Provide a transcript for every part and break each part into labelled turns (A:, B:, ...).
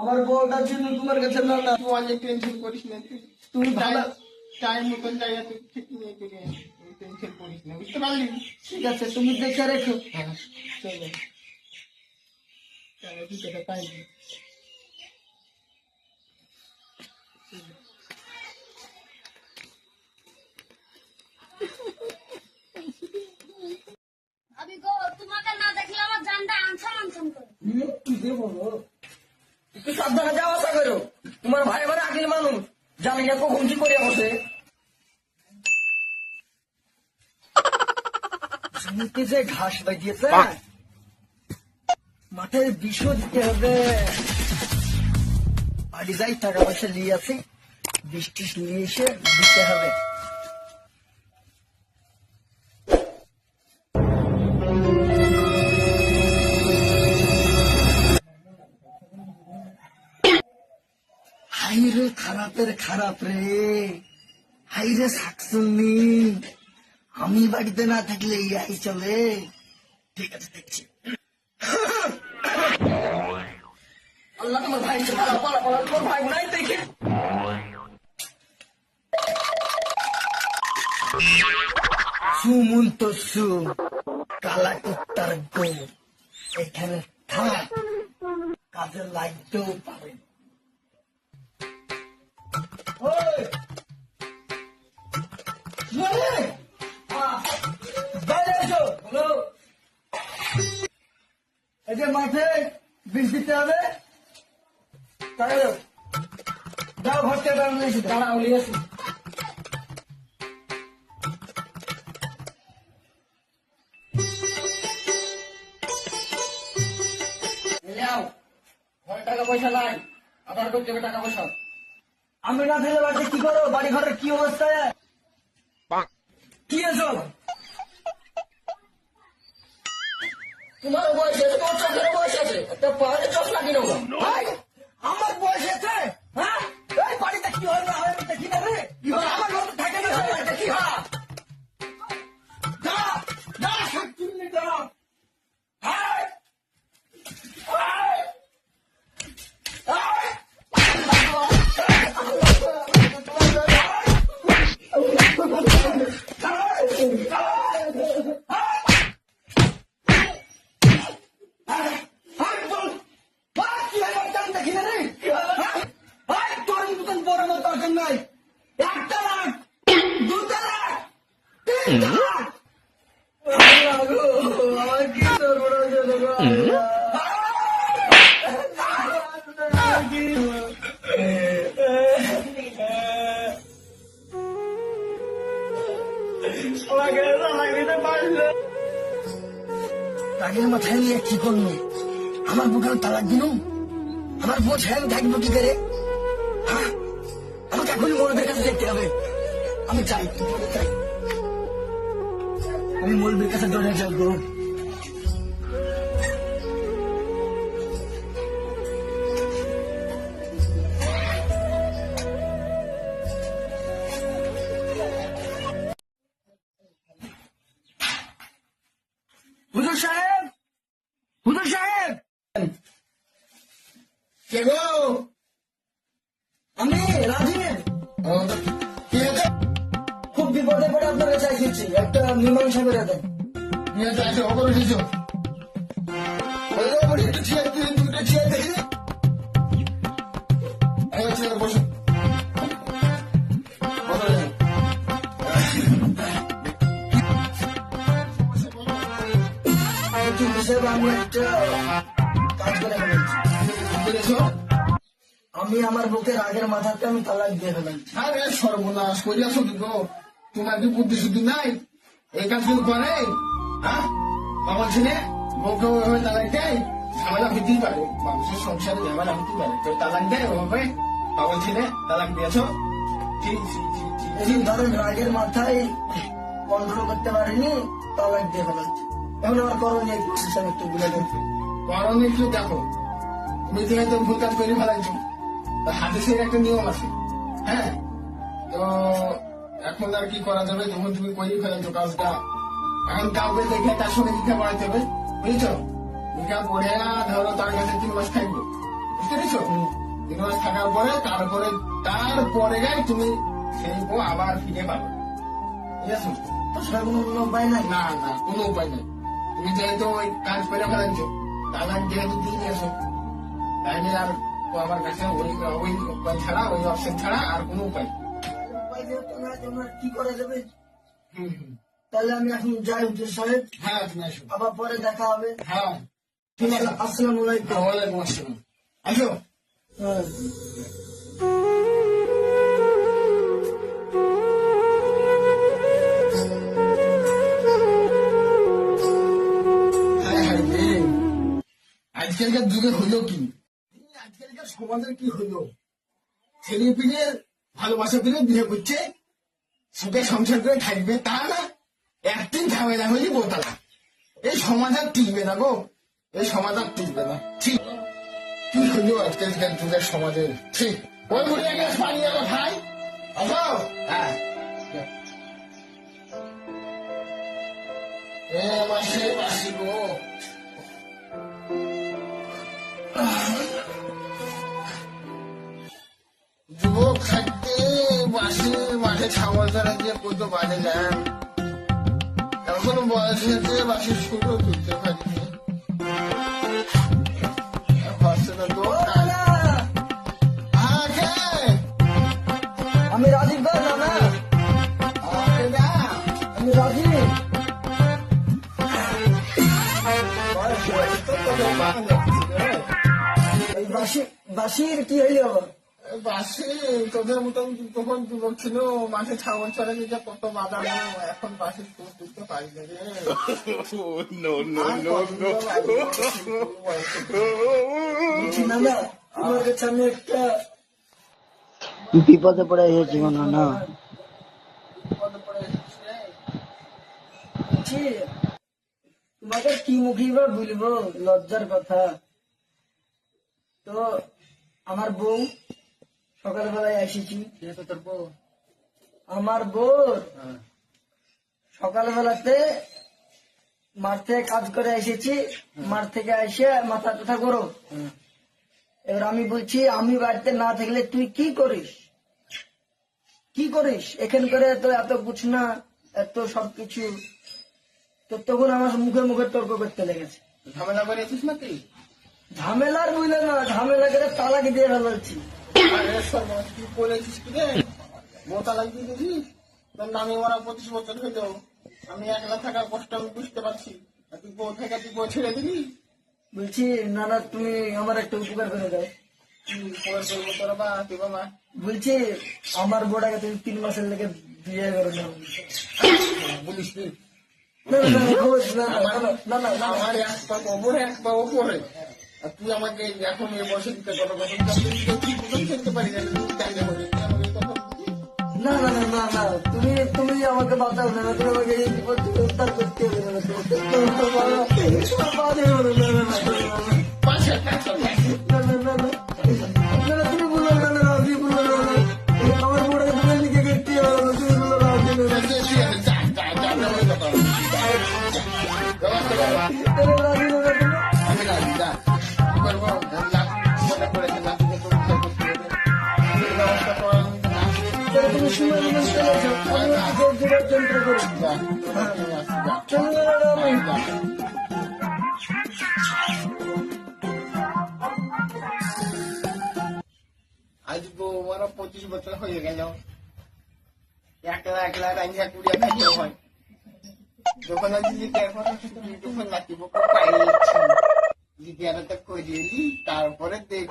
A: আমার বউটার জন্য তোমার কাছে না না।
B: তুই অনেক টেনশন করিস না তুই
A: তুমি ভালো
B: টাইম মতন জায়গা তুই ঠিক নিয়ে দিলে টেনশন করিস না বুঝতে পারলি?
A: ঠিক আছে তুমি দেখে রেখো।
B: হ্যাঁ চলো। চলো তুই সেটা পাইবি
C: আমি গো তোমাকে না দেখলে আমার জানটা আনসান আনসান করে।
A: কি যে বলো একটু সাবধানে যাওয়া আসা করো। তোমার ভাই আমার আগের মানুষ। জানি না কখন কি করে বসে। জমিতে যে ঘাস বাজিয়েছে মাঠের বিষও দিতে হবে। বাড়ি যাই টাকা পয়সা নিয়ে আছে বৃষ্টি নিয়ে এসে দিতে হবে। হাই রে খারাপের খারাপ রে হাই রে শাকসুন্নি আমি বাড়িতে না থাকলে ইয়াই চলে ঠিক আছে দেখছি আল্লাহ তোমার ভাই পালা পালা পালা তোমার ভাই নাই দেখে সুমন্ত সু কালা কুত্তার গো এখানে থাক কাজে লাগতেও পারে এই মাঠে বিষ দিতে হবে তাই যাও ভর্তি এসে দাঁড়া উলি আসি যাও ঘরে টাকা পয়সা নাই আধার করতে টাকা পয়সা। আমি না থাকলে বাড়িতে কি করো বাড়ি ঘরের কি অবস্থা? কি এসব? তোমার বয়স আছে তোমার চোখের বয়স আছে একটা পাহাড়ে চোখ লাগিয়ে নেব ভাই, আমার বয়স আছে হ্যাঁ? বাড়িতে কি হয় না হয় দেখি না রে। আমার ঘরে থাকে না কি হয়? রাগের মাথায় নিয়ে কি করল আমার বুকে তালাক দিল আমার বোঝ হ্যাঁ থাকব কি করে? হ্যাঁ? আমাকে এখনই মরদের কাছে যেতে হবে। আমি চাই, আমি মৌলবীর কাছে দৌড়ে যাব বিপদে পড়ে আপনার কাছে এসেছি একটা মীমাংসা করে দেন
B: নিয়ে অপর এসেছ একটু দুটো দেখি
A: আমি একটা কাজ করে আমি আমার বুকের আগের মাথাতে আমি তালাক দিয়ে ফেলাম
B: আরে সর্বনাশ করিয়াছো গো তোমার কি বুদ্ধি শুদ্ধি নাই এই কাজগুলো করে হ্যাঁ? আমার ছেলে বউকে ওইভাবে তালাক দেয় ঝামেলা হইতেই পারে মানুষের সংসারে ঝামেলা হইতেই পারে। তো তালাক দেয় ওভাবে ছেলে তালাক দিয়েছ?
A: ধরেন রাগের মাথায় কন্ট্রোল করতে পারিনি তালাক দিয়ে ফেলাচ্ছি এখন আমার করণীয় কি হিসাবে একটু
B: দেখো। তুমি তো হয়তো ভুল কাজ করে ফেলাইছো হাদিসের একটা নিয়ম আছে হ্যাঁ? তো এখন আর কি করা যাবে? যখন তুমি করে ফেলেছো কাজটা এখন কাউকে দেখে তার সঙ্গে লিখা পড়াইতে হবে। বুঝেছ? লিখা পড়ে ধরো তার কাছে তিন মাস থাকবে। বুঝতে পেরেছ? তিন মাস থাকার পরে তারপরে তারপরে গাই তুমি সেই বউ আবার ফিরে পাবে। ঠিক আছে
A: তাছাড়া কোনো কোনো উপায় নাই?
B: না না কোনো উপায় নাই। তুমি যেহেতু ওই কাজ করে ফেলাচ্ছ তাহলে যেহেতু দিয়ে নিয়েছো তাইলে আর তো আমার কাছে ওই ওই উপায় ছাড়া ওই অপশন ছাড়া আর কোনো উপায়
A: তোমরা কি করা যাবে। তাহলে আমি এখন যাই হুজুর সাহেব
B: হ্যাঁ তুমি আসো।
A: আবার পরে দেখা হবে।
B: হ্যাঁ। ঠিক আছে
A: আসসালামু আলাইকুম।
B: ওয়ালাইকুম আসসালাম। আসো।
A: হ্যাঁ।
B: আজকালকার যুগে হইল কি? আজকালকার সমাজের কি হইল ছেলে পিলে ভালোবাসা পেলে বিয়ে করছে সুখে সংসার করে থাকবে তা না। একদিন ঝামেলা হয়ে বোতালা। এই সমাজ আর টিকবে না গো। এই সমাজ আর টিকবে না। ঠিক। কি হইল আজকালকার যুগের সমাজের ঠিক। ওই এক গ্লাস পানি এলো ভাই আসো। হ্যাঁ। এ মাসে, মাসি গো। বাসে মাঠে ছাগল চড়া গিয়ে কত বাজে যান এখন বয়স হয়েছে বাসে শুরু তুলতে পারিনি
A: আমি রাজীব দা নানা আমি রাজীব
B: বয়স হয়েছে তো তোকে বাঁকা যাচ্ছে রে।
A: এই বাসি বাসির কি হইল?
B: বাসে তোদের মতন তখন যুবক ছিল মাঠে ছাগল চড়ে নিজে কত বাজানো এখন বাসে তুলতে পারি না রে
D: no, no, no, no.
A: বলছি কাছে আমি একটা
E: বিপদে পড়ে এসেছি মনে না?
A: তোমাকে কি মুখে বা বলব? লজ্জার কথা। তো আমার বউ সকালবেলায় এসেছি। তোর বউ। আমার বউ সকালবেলাতে মাঠ থেকে কাজ করে এসেছি। মাঠ থেকে এসে মাথা করো। এবার আমি বলছি আমি বাড়িতে না থাকলে তুই কি করিস? কি করিস? এখান করে তো এত বুঝ না এত সবকিছু। তো তখন আমার মুখে মুখে তর্ক করতে লেগেছে।
B: ঝামেলা করেছিস নাকি?
A: ঝামেলার বুঝলে না ঝামেলা করে তালাক দিয়ে ফেলাচ্ছি
B: তুই বলেছিস কি রে মোতা লাগিয়ে দিছিস তোর নামে ওরা পঁচিশ বছর হইল আমি একলা থাকার কষ্ট আমি বুঝতে পারছি তুই বউ থেকে তুই বউ ছেড়ে দিলি
A: বলছি না না তুমি আমার একটা উপকার করে দাও
B: কি খবর করব তোর বা তুই বাবা
A: বলছি আমার বোটাকে তুমি তিন মাসের লেগে বিয়ে করে নাও
B: বলিস কি
A: না না, না, না, না, না, না, না, না,
B: আমার এক পা ওপরে এক পা ওপরে আর তুই আমাকে এখন এ বসে দিতে কত খেলতে পারি না কথা বলছিস?
A: না না না না না তুমি তুমি আমাকে বাঁচাও না তুমি আমাকে এই বিপদ থেকে উদ্ধার করতে হবে না, তুমি- বলল না, না, রাজি বলল না, না। আমার বোটাকে তুমি লিখে গেছি তুমি বলল রাজি
B: কর।
A: রাজি যন্ত্র করি। আমি।
B: আজ বৌমারও পঁচিশ বছর হয়ে গেল একলা একলা রাঞ্জা কুড়িয়া খাইতে হয় যখন আজ লিপিয়ার কথা তারপরে দেখ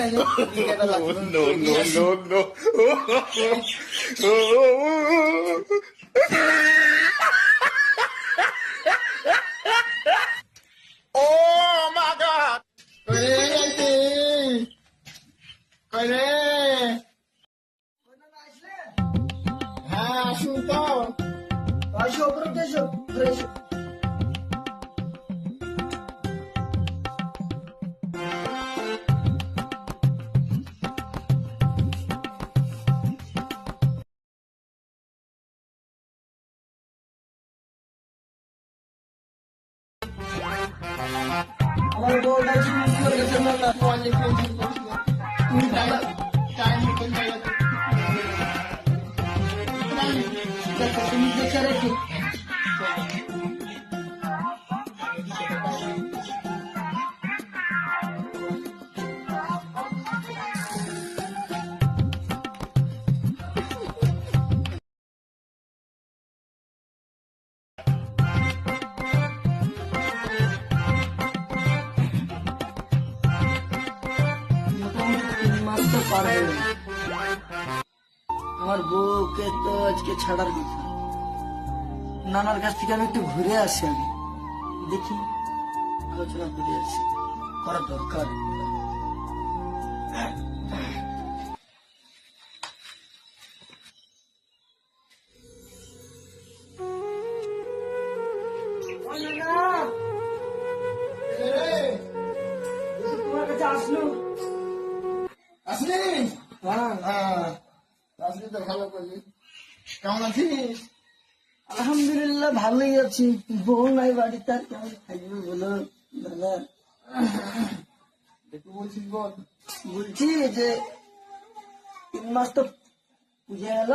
D: no, no, no, no. oh my God.
A: আমার বউকে তো আজকে ছাড়ার কথা। নানার কাছ থেকে আমি একটু ঘুরে আসি আমি দেখি, আলোচনা করে আসি। করা দরকার। ভালোই আছি বউ নাই বাড়িতে আর কেমন থাকবে বলো দাদা?
B: একটু বলছিস বল।
A: বলছি যে তিন মাস তো পুজো গেল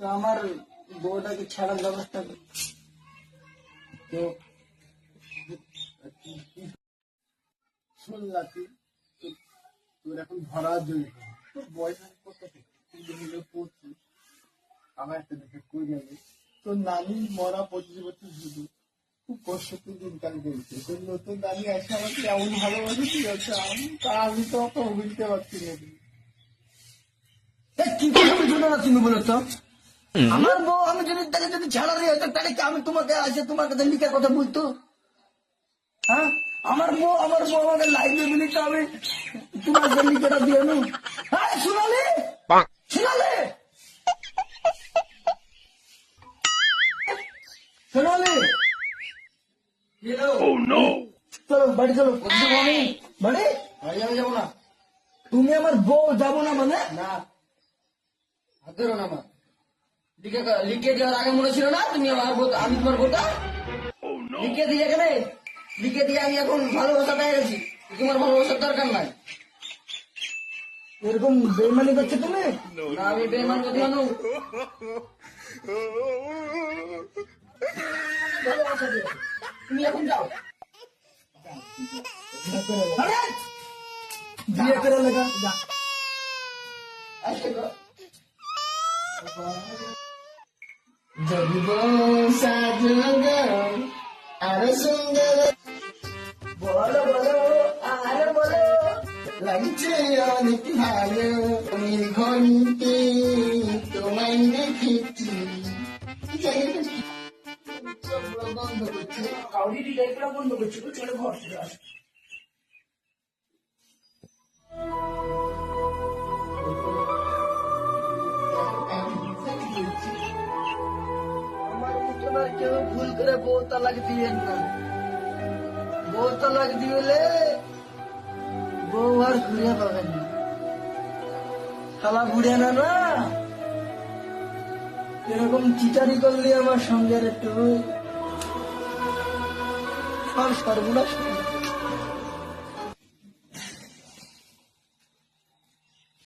A: তো আমার বউটাকে ছাড়ার ব্যবস্থা।
B: তো শুনলা তুই তোর এখন ধরা জড়িত তোর বয়স কত আমার একটা দেখে কই যাবে? তোর নানি মরা পঁচিশ বছর শুধু খুব কষ্ট দিনকাল করেছে তোর নতুন নানি এসে আমাকে এমন ভালোবাসে ঠিক আছে আমি তা আমি তো অত বুঝতে পারছি না।
A: তো আমার বউ আমি তাকে যদি ছাড়া দিয়ে আমি তোমাকে আসে তোমার লিখার কথা বলতো? হ্যাঁ? আমার বউ আমার বউ আমাকে তো আমি দিয়ে হ্যাঁ বাড়ি চলো আমি বাড়ি?
B: ভাই আমি যাব না।
A: তুমি আমার বউ যাব না মানে?
B: না। হাত ধরো না আমার।
A: লিখে লিখে দেওয়ার আগে মনে ছিল না তুমি আমার আমি তোমার বউটা? লিখে দিয়ে গেলে লিখে দিয়ে আমি এখন ভালোবাসা পেয়ে গেছি তোমার ভালোবাসার দরকার নাই। এরকম বেমানি করছ তুমি? না আমি বেমান ভালোবাসা দিও। তুমি এখন যাও! বিয়ে করে লেখা
B: যদি সাজলো আরও সুন্দর।
A: বলো বলো আরে বলো
B: লাগছে অনেক ভালো। ঘন্টি তোমায় দেখেছি। বন্ধ করছে
A: বন্ধ করছিল চলে ঘর থেকে আসো। আমার মতন আর কেউ ভুল করে বউ তালাক দিলে বউ আর ঘুরে পাবেন না। শালা ঘুরে না না? এরকম চিটারি করলে আমার সঙ্গে একটু। সব সর্বনাশ হয়ে যাবে।